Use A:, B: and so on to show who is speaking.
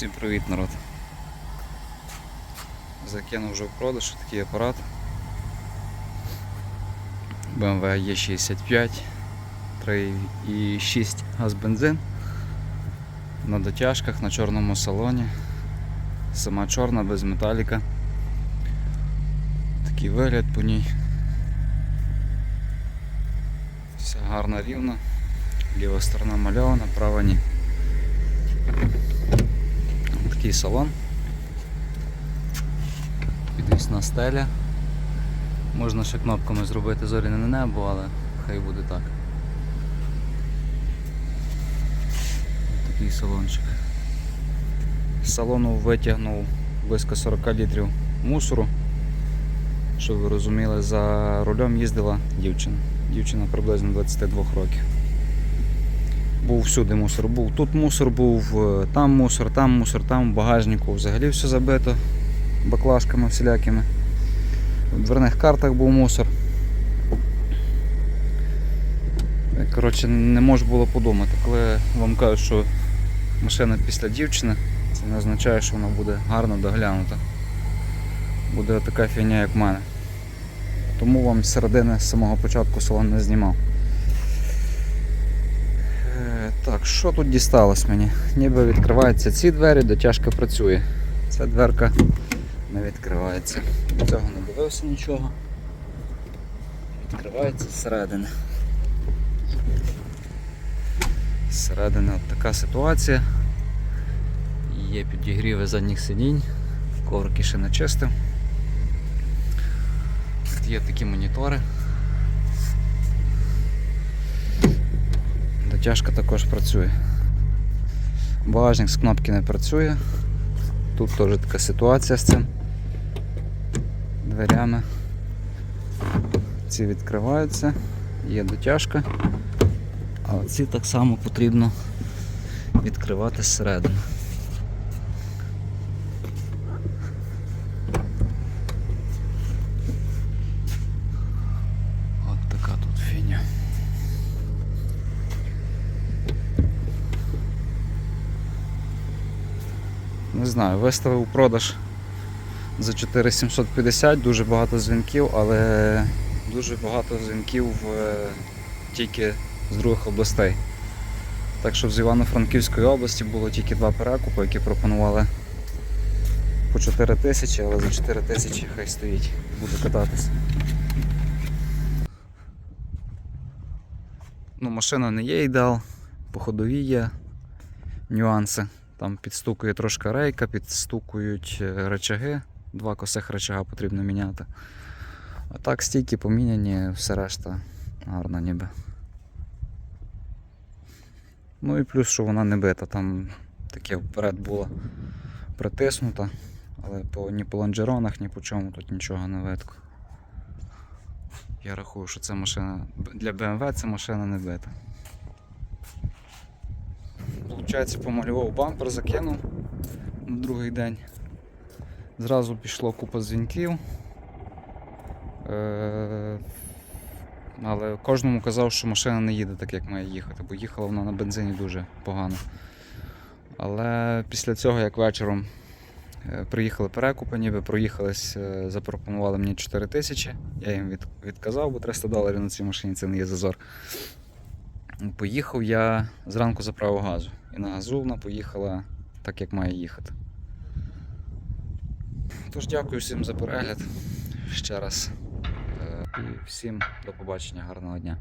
A: привіт, народ. Закинув вже в продаж такий апарат. BMW E65 3,6 газ бензин. На дотяжках, на чорному салоні. Сама чорна, без металіка. Такий вигляд по ній. Все гарно рівно. Ліва сторона мальована, права ні. Такий салон. Підвісна стеля. Можна ще кнопками зробити зоряне небо, але хай буде так. Такий салончик. З салону витягнув близько 40 літрів мусору. Щоб ви розуміли, за рулем їздила дівчина. Дівчина приблизно 22 років. Був всюди мусор. Був тут мусор, був е, там мусор, там мусор, там в багажнику взагалі все забито баклажками всілякими. В дверних картах був мусор. Коротше, не можу було подумати, коли вам кажуть, що машина після дівчини, це не означає, що вона буде гарно доглянута. Буде така фігня, як в мене. Тому вам з середини з самого початку салон не знімав. Так, що тут дісталось мені? Ніби відкриваються ці двері, дотяжка працює. Ця дверка не відкривається. До цього не дивився нічого. Відкривається зсередини. Зсередини от така ситуація. Є підігріви задніх сидінь, коврики ще не чистив. Тут є такі монітори. Дотяжка також працює. Багажник з кнопки не працює. Тут теж така ситуація з цим дверями. Ці відкриваються, є дотяжка, а ці так само потрібно відкривати зсередини. От така тут фігня. Не знаю, виставив продаж за 4750, дуже багато дзвінків, але дуже багато дзвінків е, тільки з других областей. Так що з Івано-Франківської області було тільки два перекупи, які пропонували по 4 тисячі, але за 4 тисячі хай стоїть, буду кататися. Ну, машина не є ідеал, по ходовій є нюанси. Там підстукує трошки рейка, підстукують е, речаги, два косих речага потрібно міняти. А так стійки поміняні, все решта гарно ніби. Ну і плюс, що вона не бита, там таке вперед було притиснуто, але по, ні по лонжеронах, ні по чому тут нічого не видко. Я рахую, що це машина для BMW це машина не бита. Получається, помалював бампер, закинув на другий день. Зразу пішло купа дзвінків. Е, але кожному казав, що машина не їде так, як має їхати, бо їхала вона на бензині дуже погано. Але після цього, як вечором е, приїхали перекупи, ніби проїхались, е, запропонували мені 4 тисячі. Я їм від, відказав, бо 300 доларів на цій машині це не є зазор. Поїхав я зранку заправив газу. І на газу вона поїхала так, як має їхати. Тож дякую всім за перегляд ще раз. Е, І всім до побачення, гарного дня.